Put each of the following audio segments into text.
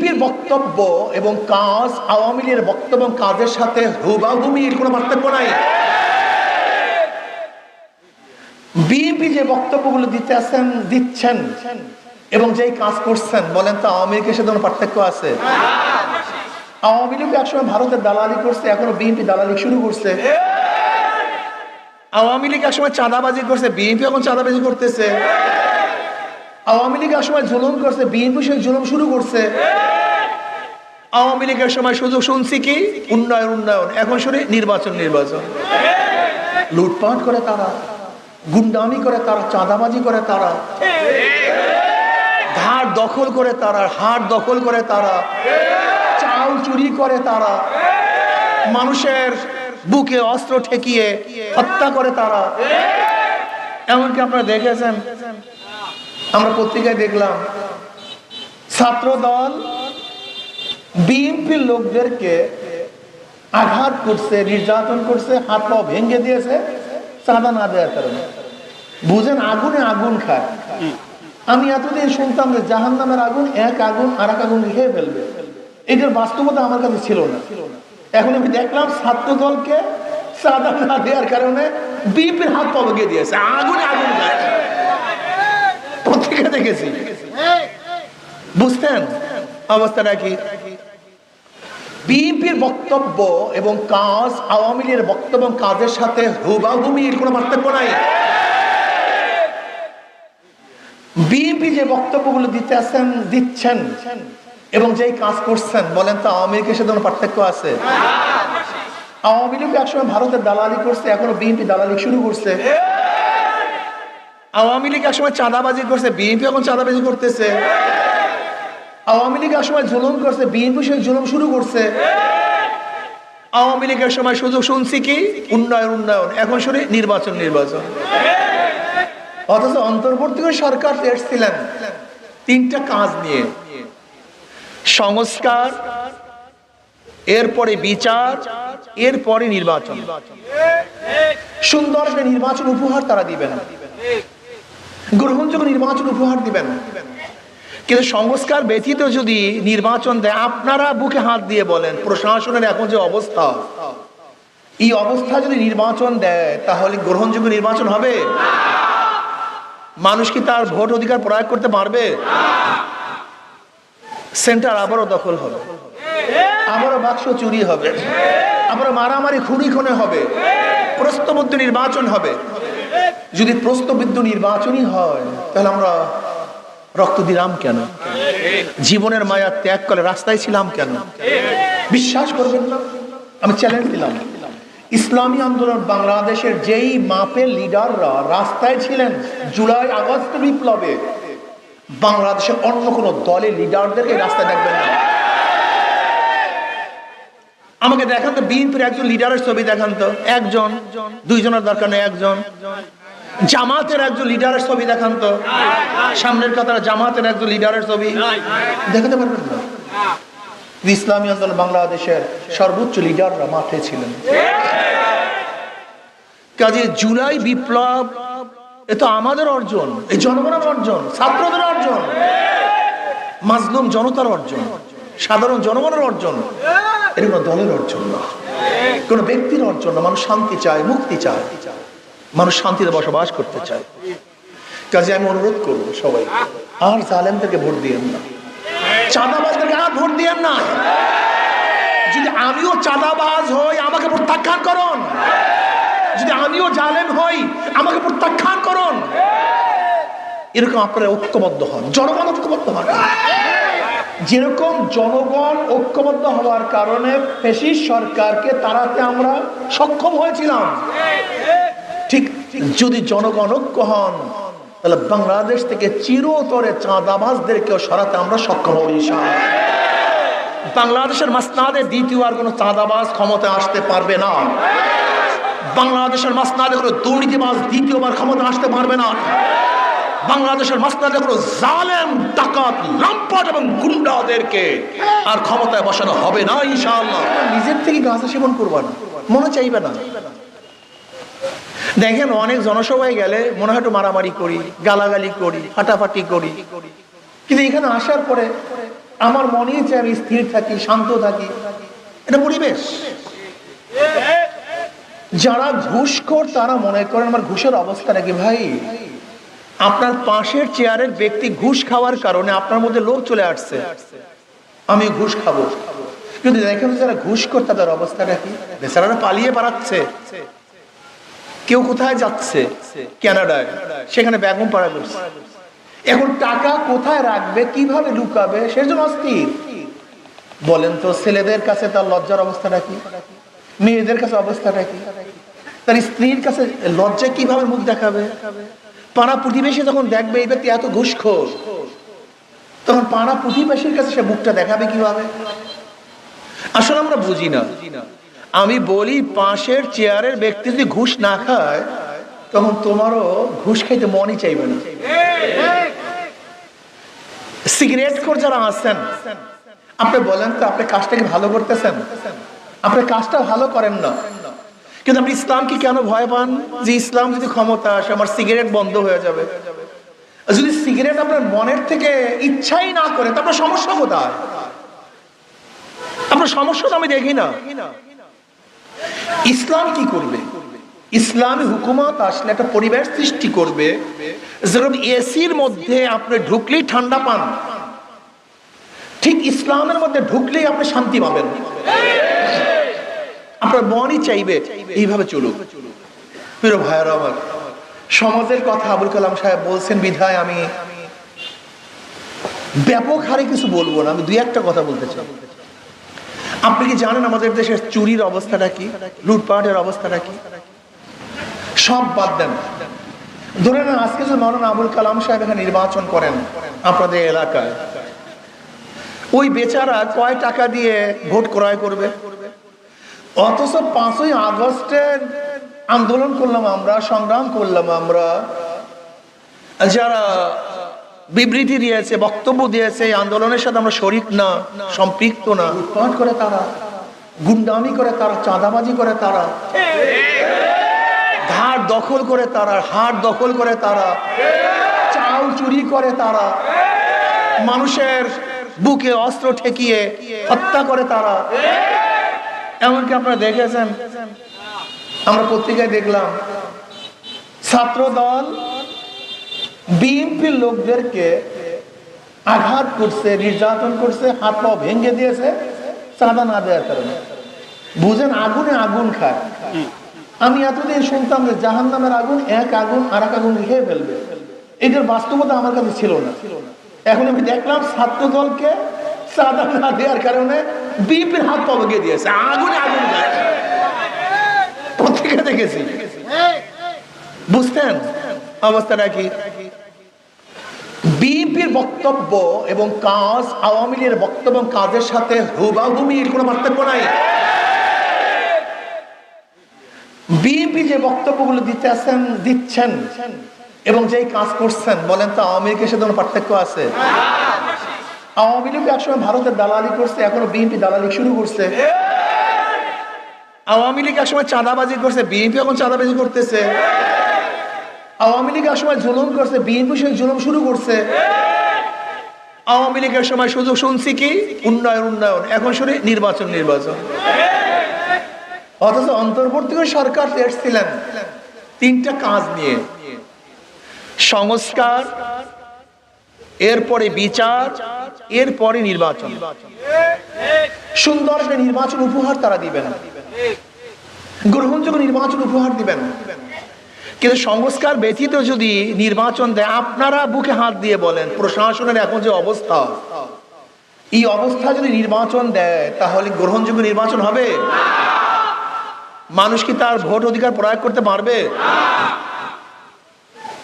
বিএনপির বক্তব্য এবং কাজ, আওয়ামী লীগের বক্তব্য কাজের সাথে হুবাহু মিল কোনো পার্থক্য নাই। বিএনপি যে বক্তব্যগুলো দিতে আছেন, দিচ্ছেন এবং যেই কাজ করছেন, বলেন তো আওয়ামী লীগের সাথে কোনো পার্থক্য আছে? আওয়ামী লীগ একসময় ভারতের দালালি করছে, এখনও বিএনপি দালালি শুরু করছে। আওয়ামী লীগ একসময় চাঁদাবাজি করছে, বিএনপি এখন চাঁদাবাজি করতেছে। আওয়ামী লীগ সময় জুলুম করছে, বিএনপি সেই জুলুম শুরু করছে। আওয়ামী লীগের সময় শুধু শুনছি কি? উন্নয়ন উন্নয়ন। এখন শুনি নির্বাচন নির্বাচন। লুটপাট করে তারা, গুন্ডামি করে তারা, চাঁদাবাজি করে তারা, ধার দখল করে তারা হাট দখল করে তারা চাল চুরি করে তারা, মানুষের বুকে অস্ত্র ঠেকিয়ে হত্যা করে তারা। এমনকি আপনারা দেখেছেন আমরা পত্রিকায় দেখলাম ছাত্র দল বিএনপির লোকদেরকে আঘাত করছে, নির্যাতন করছে, হাত পা ভেঙে দিয়েছে, চাঁদা না দেওয়ার কারণে। বুঝেন, আগুনে আগুন খায়। আমি এতদিন শুনতাম যে জাহান নামের আগুন এক আগুন আর এক আগুন খেয়ে ফেলবে। এটার বাস্তবতা আমার কাছে ছিল না। এখন আমি দেখলাম ছাত্র দলকে চাঁদা না দেওয়ার কারণে বিএনপির হাত পা ভেঙে দিয়েছে, আগুনে আগুন খায়। পত্রিকা দেখেছি? বুঝতেন অবস্থাটা কি বিএনপির বক্তব্য এবং কাজ, আওয়ামী লীগের বক্তব্য কাজের সাথে হুবাহু মিল কোনো পার্থক্য নাই। বিএনপি যে বক্তব্যগুলো দিতে আছেন, দিচ্ছেন এবং যেই কাজ করছেন, বলেন তো আওয়ামী লীগের সাথে কোনো পার্থক্য আছে? আওয়ামী লীগ একসময় ভারতের দালালি করছে, এখনও বিএনপি দালালি শুরু করছে। আওয়ামী লীগ একসময় চাঁদাবাজি করছে, বিএনপি এখন চাঁদাবাজি করতেছে। আওয়ামী লীগ একসময় জুলুম করছে, বিএনপি সেই জুলুম শুরু করছে। আওয়ামী লীগের সময় শুধু শুনছি কি? উন্নয়ন উন্নয়ন। এখন শুনি নির্বাচন নির্বাচন। অথচ অন্তর্বর্তী সরকার এসেছিলেন তিনটা কাজ নিয়ে। সংস্কার, এরপরে বিচার, এরপরে নির্বাচন। সুন্দর নির্বাচন উপহার তারা দিবেন। গ্রহণযোগ্য নির্বাচন উপহার দিবেন। কিন্তু সংস্কার ব্যতীত যদি নির্বাচন দেয়, আপনারা বুকে হাত দিয়ে বলেন, প্রশাসনের এখন যে অবস্থা, এই অবস্থা যদি নির্বাচন দেয়, তাহলে গ্রহণযোগ্য নির্বাচন হবে? মানুষ কি তার ভোট অধিকার প্রয়োগ করতে পারবে? সেন্টার আবারও দখল হবে। আবারও বাক্স চুরি হবে। আবারও মারামারি খুনি খুনে হবে। প্রস্তবদ্ধ নির্বাচন হবে। যদি প্রস্তবিদ্ধ নির্বাচনই হয়, তাহলে আমরা রক্ত দিলাম কেন? জীবনের মায়া ত্যাগ করে রাস্তায় ছিলাম কেন? বিশ্বাস করবেন না? আমি চ্যালেঞ্জ দিলাম। ইসলামী আন্দোলন বাংলাদেশের যেই মাপের লিডাররা রাস্তায় ছিলেন জুলাই আগস্ট বিপ্লবে, বাংলাদেশের অন্য কোন দলের লিডারদেরকে রাস্তায় দেখবেন না। আমাকে দেখান তো বিএনপির একজন লিডারের ছবি দেখান তো। একজন, দুইজনের দরকার নেই, একজন। জামাতের একজন লিডারের ছবি দেখান তো। সামনের কাতার জামাতের একজন লিডারের ছবি। দেখাতে পারবেন না? ইসলামী আন্দোলন বাংলাদেশের সর্বোচ্চ লিডাররা মাঠে ছিলেন। কাজে জুলাই বিপ্লব এ তো আমাদের অর্জন এই জনগণের অর্জন ছাত্রদের অর্জন মাজলুম জনতার অর্জন সাধারণ জনগণের অর্জন এটা কোনো দলের অর্জন না। কোনো ব্যক্তির অর্জন না মানুষ শান্তি চায় মুক্তি চায়। মানুষ শান্তিতে বসবাস করতে চায়। কাজে আমি অনুরোধ করব সবাই, আর জালেমদেরকে ভোট দিয়েন না। চাঁদাবাজদেরকে আর ভোট দিয়েন না। যদি আমিও চাঁদাবাজ হই, আমাকে প্রত্যাখ্যান করুন। যদি আমিও জালেম হই, আমাকে প্রত্যাখ্যান করুন। এরকম আপনারা ঐক্যবদ্ধ হন। জনগণ ঐক্যবদ্ধ হন। যেরকম জনগণ ঐক্যবদ্ধ হওয়ার কারণে পেশির সরকারকে তাড়াতে আমরা সক্ষম হয়েছিলাম। ঠিক যদি জনগণ ঐক্য হন, তাহলে বাংলাদেশ থেকে চিরতরে চাঁদাবাজদেরকেও সরাতে আমরা সক্ষম হব। বাংলাদেশের মাসনাদে দ্বিতীয় আর কোনো চাঁদাবাজ ক্ষমতা আসতে পারবে না। বাংলাদেশের মাসনাদে কোনো দুর্নীতিবাজ দ্বিতীয়বার ক্ষমতা আসতে পারবে না। বাংলাদেশের মাসনাদে কোনো জালেম, ডাকাত, লাম্পট এবং গুন্ডাদেরকে আর ক্ষমতায় বসানো হবে না ইনশাআল্লাহ। নিজের থেকে গাঁজা সেবন করবা না। মনে চাইবে না। দেখেন অনেক জনসভায় গেলে মনে হয় মারামারি করি, গালাগালি করি, ফাটাফাটি করি। কিন্তু এখানে আসার পরে আমার মনে চাই আমি স্থির থাকি, শান্ত থাকি। এটা পরিবেশ। যারা ঘুষখোর, তারা মনে করেন আমার ঘুষের অবস্থা নাকি ভাই? আপনার পাশের চেয়ারের ব্যক্তি ঘুষ খাওয়ার কারণে আপনার মধ্যে লোভ চলে আসছে। আমি ঘুষ খাব। কিন্তু দেখেন যারা ঘুষ কর তাদের অবস্থাটা কি বেচারারা পালিয়ে পালাচ্ছে কেউ কোথায় যাচ্ছে? কানাডায় সেখানে ব্যাগম পাড়া করছে এখন টাকা কোথায় রাখবে, কীভাবে লুকাবে সেজন্য অস্থির। বলেন তো, ছেলেদের কাছে তার লজ্জার অবস্থাটা কি? মেয়েদের কাছে অবস্থাটা কি? তার স্ত্রীর কাছে লজ্জা কীভাবে মুখ দেখাবে? পাড়া প্রতিবেশী যখন দেখবে, এই ব্যক্তি এত ঘুষখোর। তখন পাড়া প্রতিবেশীর কাছে সে মুখটা দেখাবে কীভাবে? আসলে আমরা বুঝি না। আমি বলি পাশের চেয়ারের ব্যক্তি যদি ঘুষ না খায়, তখন তোমারও ঘুষ খাইতে মনই চাইবে না। সিগারেট খোর যারা আছেন, আপনি বলেন তো আপনি কাজটা কি ভালো করতেছেন? আপনি কাজটা ভালো করেন না। কিন্তু আপনি ইসলামকে কেন ভয় পান? যে ইসলাম যদি ক্ষমতা আসে, আমার সিগারেট বন্ধ হয়ে যাবে। যদি সিগারেট আপনার মনের থেকে ইচ্ছাই না করে তো আপনার সমস্যা কোথায়? আপনার সমস্যা তো আমি দেখি না। ইসলাম কি করবে? ইসলামী হুকুমত আসলে একটা পরিবেশ সৃষ্টি করবে। যেরকম এসির মধ্যে আপনি ঢুকলেই ঠান্ডা পান। ঠিক ইসলামের মধ্যে ঢুকলেই আপনি শান্তি পাবেন। আপনার মনই চাইবে এইভাবে চলুক। প্রিয় ভাইয়ের আমার, সমাজের কথা আবুল কালাম সাহেব বলছেন, বিধায় আমি ব্যাপক হারে কিছু বলব না, আমি দুই একটা কথা বলতে চাই। আপনি কি জানেন আমাদের দেশের চুরির অবস্থাটা কি? লুটপাটের অবস্থাটা কি? সব বাদ দেন। ধরে নেন, আজকে যে মরণ আবুল কালাম সাহেব এখানে নির্বাচন করেন আপনাদের এলাকায়, ওই বেচারা কয় টাকা দিয়ে ভোট ক্রয় করবে? অথচ পাঁচই আগস্টের আন্দোলন করলাম আমরা, সংগ্রাম করলাম আমরা। যারা বিবৃতি দিয়েছে, বক্তব্য দিয়েছে, এই আন্দোলনের সাথে আমরা শরিক না, সম্পৃক্ত না। লুটপাট করে তারা, গুন্ডামি করে তারা, চাঁদাবাজি করে তারা ধার দখল করে তারা, হাট দখল করে তারা, চাল চুরি করে তারা, মানুষের বুকে অস্ত্র ঠেকিয়ে হত্যা করে তারা। এমনকি আপনারা দেখেছেন, আমরা পত্রিকায় দেখলাম ছাত্র দল বিএনপির লোকদেরকে আঘাত করছে, নির্যাতন করছে, হাত পা ভেঙে দিয়েছে, চাঁদা না দেওয়ার কারণে। বুঝেন, আগুনে আগুন খায়। আমি এতদিন শুনতাম যে জাহান নামের আগুন, এক আগুন আর এক আগুন খেয়ে ফেলবে। এটার বাস্তবতা আমার কাছে ছিল না। এখন আমি দেখলাম ছাত্র দলকে চাঁদা না দেওয়ার কারণে বিএনপির হাত পা ভেঙে দিয়েছে। আগুনে আগুন খায়। পত্রিকা দেখেছি। বুঝতেন? অবস্থাটা কি বিএনপির বক্তব্য এবং কাজ, আওয়ামী লীগের বক্তব্য এবং কাজের সাথে হুবাহুমির কোনো পার্থক্য নাই। বিএনপি যে বক্তব্যগুলো দিতে আছেন, দিচ্ছেন এবং যেই কাজ করছেন, বলেন তো আওয়ামী লীগের সাথে কোনো পার্থক্য আছে? আওয়ামী লীগ একসময় ভারতের দালালি করছে, এখনও বিএনপি দালালি শুরু করছে। আওয়ামী লীগ একসময় চাঁদাবাজি করছে, বিএনপি এখন চাঁদাবাজি করতেছে। আওয়ামী লীগ সময় জুলুম করছে, বিএনপি সেই জুলুম শুরু করছে। আওয়ামী লীগের সময় শুধু শুনছি কি? উন্নয়ন উন্নয়ন। এখন শুনি নির্বাচন নির্বাচন। অথচ অন্তর্বর্তী সরকার এসেছিলেন। তিনটা কাজ নিয়ে। সংস্কার, এরপরে বিচার, এরপরে নির্বাচন। সুন্দর নির্বাচন উপহার তারা দিবেন। গ্রহণযোগ্য নির্বাচন উপহার দিবেন। কিন্তু সংস্কার ব্যতীত যদি নির্বাচন দেয়, আপনারা বুকে হাত দিয়ে বলেন, প্রশাসনের এখন যে অবস্থা, এই অবস্থা যদি নির্বাচন দেয়, তাহলে গ্রহণযোগ্য নির্বাচন হবে? মানুষ কি তার ভোট অধিকার প্রয়োগ করতে পারবে?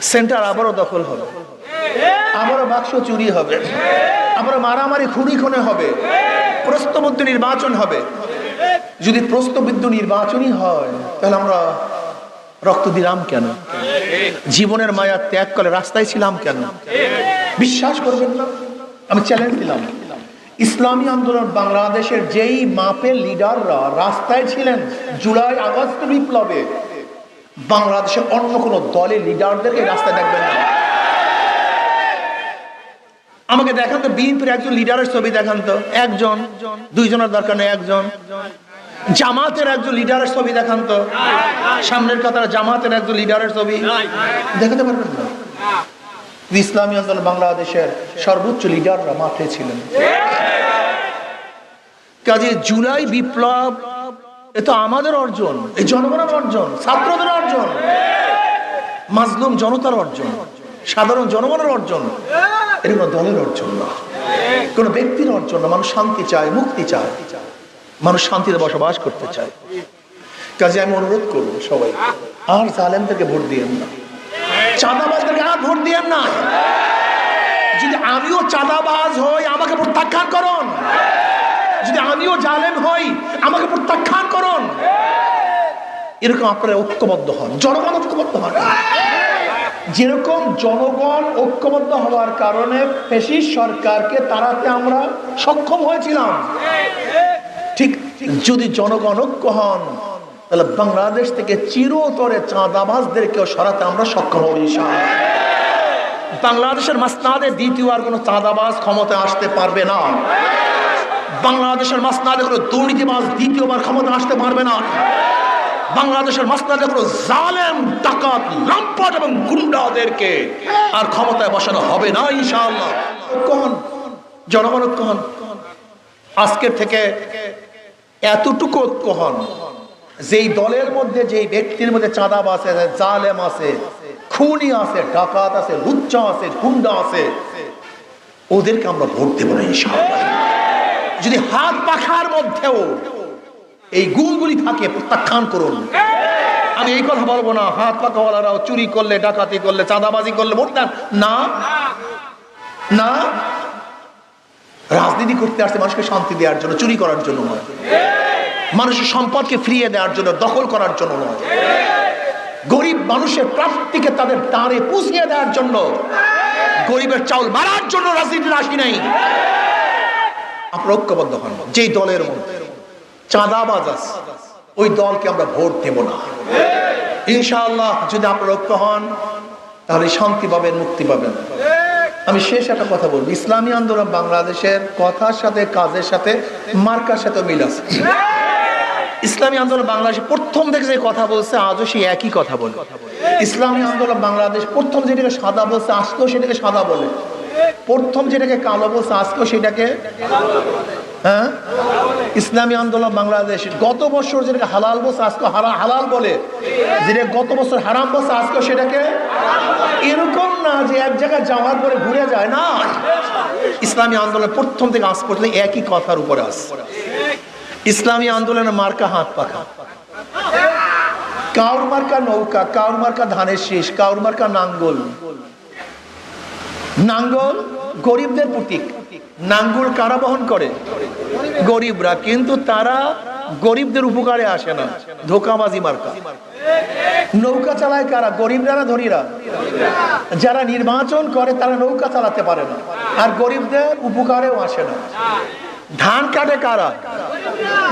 সেন্টার আবারও দখল হবে। আবারও বাক্স চুরি হবে। আবারও মারামারি খুনি খুনে হবে। প্রস্তবদ্ধ নির্বাচন হবে। যদি প্রস্তবিদ্ধ নির্বাচনই হয়, তাহলে আমরা রক্ত দিলাম কেন? জীবনের মায়া ত্যাগ করে রাস্তায় ছিলাম কেন? বিশ্বাস করবেন না, আমি চ্যালেঞ্জ দিলাম। ইসলামী আন্দোলন বাংলাদেশের যেই মাপের লিডাররা রাস্তায় ছিলেন জুলাই আগস্ট বিপ্লবে বাংলাদেশের অন্য কোনো দলের লিডারদেরকে রাস্তায় দেখবেন না। আমাকে দেখান তো, বিএনপির একজন লিডারের ছবি দেখান তো। একজন, দুইজনের দরকার নেই, একজন। জামাতের একজন লিডারের ছবি দেখান তো। সামনের কাতার জামাতের একজন লিডারের ছবি। দেখাতে পারবেন না? ইসলামী আন্দোলন বাংলাদেশের সর্বোচ্চ লিডাররা মাঠে ছিলেন। কাজে জুলাই বিপ্লব, এ তো আমাদের অর্জন এই জনগণের অর্জন, ছাত্রদের অর্জন, মাজলুম জনতার অর্জন, সাধারণ জনগণের অর্জন এটা কোনো দলের অর্জন না। কোনো ব্যক্তির অর্জন না, মানুষ শান্তি চায়, মুক্তি চায়। মানুষ শান্তিতে বসবাস করতে চায়। কাজে আমি অনুরোধ করব সবাই, আর জালেমদেরকে ভোট দিয়েন না। চাঁদাবাজদেরকে আর ভোট দিয়েন না। যদি আমিও চাঁদাবাজ হই, আমাকে প্রত্যাখ্যান করুন। যদি আমিও জালেম হই, আমাকে প্রত্যাখ্যান করুন। এরকম আপনারা ঐক্যবদ্ধ হন। জনগণ ঐক্যবদ্ধ হন যেরকম জনগণ ঐক্যবদ্ধ হওয়ার কারণে পেশি সরকারকে তাড়াতে আমরা সক্ষম হয়েছিলাম। যদি জনগণ ঐক্য হন, তাহলে বাংলাদেশ থেকে চিরতরে চাঁদাবাজদেরকেও সরাতে আমরা সক্ষম হব বাংলাদেশের মাসনাদে দ্বিতীয় আর কোনো চাঁদাবাজ ক্ষমতা আসতে পারবে না। বাংলাদেশের মাসনাদে কোনো দুর্নীতিবাজ দ্বিতীয়বার ক্ষমতা আসতে পারবে না। বাংলাদেশের মাসনাদে কোনো জালেম, ডাকাত, লাম্পট এবং গুন্ডাদেরকে আর ক্ষমতায় বসানো হবে না ইনশাআল্লাহ। কখন জনগণ হন। আজকের থেকে এতটুকু ঐক্য হন যেই দলের মধ্যে, যেই ব্যক্তির মধ্যে চাঁদাব আছে, জালেম আছে, খুনি আছে, ডাকাত আছে, লুচ্চা আছে, গুন্ডা আছে, ওদেরকে আমরা ভোট দেবো না ইনশাআল্লাহ। যদি হাত পাখার মধ্যেও এই গুণগুলি থাকে, প্রত্যাখ্যান করুন। আমি এই কথা বলব না, হাত পাখাওয়ালারাও চুরি করলে, ডাকাতি করলে, চাঁদাবাজি করলে ভোট দেন। না। না। রাজনীতি করতে আসছে মানুষকে শান্তি দেওয়ার জন্য, চুরি করার জন্য নয়। মানুষের সম্পদকে ফিরিয়ে দেওয়ার জন্য, দখল করার জন্য নয়। গরিব মানুষের প্রাপ্তিকে তাদের দাঁড়ে পুষিয়ে দেওয়ার জন্য, গরিবের চাউল মারার জন্য রাজনীতির আসি নাই। আপনারা ঐক্যবদ্ধ হন, যেই দলের মধ্যে চাঁদাবাজ আছে, ওই দলকে আমরা ভোট দেব না। ইনশাআল্লাহ, যদি আপনারা ঐক্য হন, তাহলে শান্তি পাবেন, মুক্তি পাবেন। আমি শেষ একটা কথা বলব। ইসলামী আন্দোলন বাংলাদেশের কথার সাথে, কাজের সাথে, মার্কার সাথে মিল আছে। ইসলামী আন্দোলন বাংলাদেশ প্রথম থেকে যে কথা বলছে, আজও সে একই কথা বলে। ইসলামী আন্দোলন বাংলাদেশ প্রথম যেটাকে সাদা বলছে, আজকেও সেটাকে সাদা বলে। প্রথম যেটাকে কালো বলছে, আজকেও সেটাকে হ্যাঁ? ইসলামী আন্দোলন বাংলাদেশ গত বছর যেটাকে হালাল বলছে, আজকে হালাল বলে। যেটা গত বছর হারাম বলছে, আজকে সেটাকে এরকম না যে এক জায়গায় যাওয়ার পরে ঘুরে যায়, না। ইসলামী আন্দোলন প্রথম থেকে আজ পর্যন্ত একই কথার উপরে আসছে ইসলামী আন্দোলনের মার্কা হাত পাখা। কাউর মার্কা নৌকা কাউর মার্কা ধানের শীষ কাউর মার্কা নাঙ্গল? নাঙ্গল গরিবদের প্রতীক। নাঙ্গল কারা বহন করে? গরিবরা। কিন্তু তারা গরিবদের উপকারে আসে না। ধোকাবাজি মার্কা। নৌকা চালায় কারা? গরিবরা না ধনীরা? যারা নির্বাচন করে, তারা নৌকা চালাতে পারে না। আর গরিবদের উপকারেও আসে না। ধান কাটে কারা?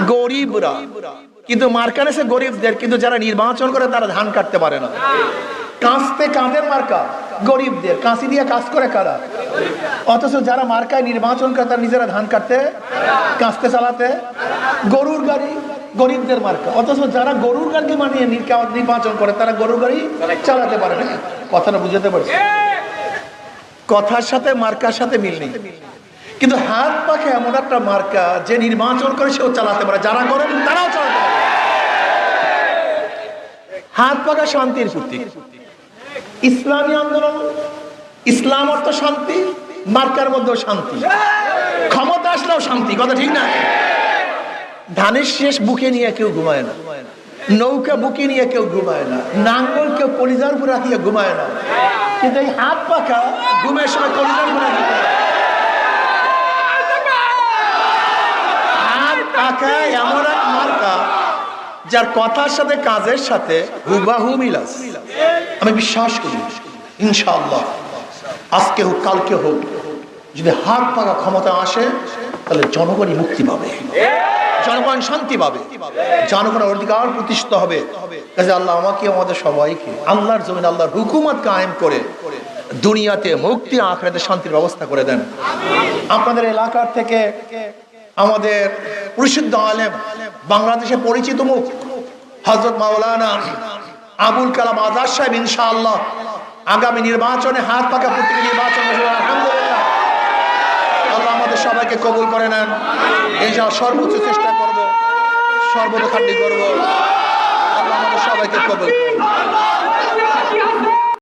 গরিবরা। কিন্তু মার্কার এসে গরিবদের। কিন্তু যারা নির্বাচন করে, তারা ধান কাটতে পারে না। কাঁচতে কাঁধের মার্কা। গরিবদের। কাঁচি দিয়ে কাজ করে কারা? অথচ যারা মার্কায় নির্বাচন করে তারা নিজেরা ধান কাটতে কাঁচতে চালাতে, গরুর গাড়ি, গরিবদের মার্কা। অথচ যারা গরুর গাড়ি মানিয়ে নির্বাচন করে, তারা গরুর গাড়ি চালাতে পারে না। কথাটা বুঝাতে পারছি। কথার সাথে, মার্কার সাথে মিল নেই। কিন্তু হাত পাখে এমন একটা মার্কা যে নির্বাচন করে সেও চালাতে পারে। যারা করেন, তারাও চালাতে পারে। হাত পাকা শান্তির প্রতীক। ইসলামী আন্দোলন, ইসলাম অর্থ শান্তি মার্কার মধ্যেও শান্তি। ক্ষমতা আসলেও শান্তি, কথা ঠিক না? ধানের শেষ বুকে নিয়ে কেউ ঘুমায় না। নৌকা বুকে নিয়ে কেউ ঘুমায় না। নাঙ্গল কেউ কলিজার উপরে রাখিয়ে ঘুমায় না। কিন্তু এই হাত পাখা ঘুমের সময় কলিজার উপরে ঘুমায়। হাত পাখা এমন এক মার্কা যার কথার সাথে কাজের সাথে হুবাহু মিল আছে। আমি বিশ্বাস করি, ইনশাআল্লাহ। আজকে হোক, কালকে হোক, যদি হাত পাকা ক্ষমতা আসে, তাহলে জনগণই মুক্তি পাবে। জনগণ শান্তি পাবে। জনগণের অধিকার প্রতিষ্ঠিত হবে। কাজে আল্লাহ আমাকে, আমাদের সবাইকে, আল্লাহর জমিন আল্লাহর হুকুমত কায়েম করে দুনিয়াতে মুক্তি আখড়াতে শান্তির ব্যবস্থা করে দেন। আপনাদের এলাকার থেকে আমাদের প্রসিদ্ধ আলেম, বাংলাদেশে পরিচিত মুখ হজরত মাওলানা আবুল কালাম আজাদ সাহেব, ইনশাআল্লাহ আগামী নির্বাচনে হাত পাকা প্রতীকে নির্বাচন আল্লাহ আমাদের সবাইকে কবুল করে নেন। এই যা সর্বোচ্চ চেষ্টা করব সর্বদা খাটি করব। আল্লাহ আমাদের সবাইকে কবুল করুন।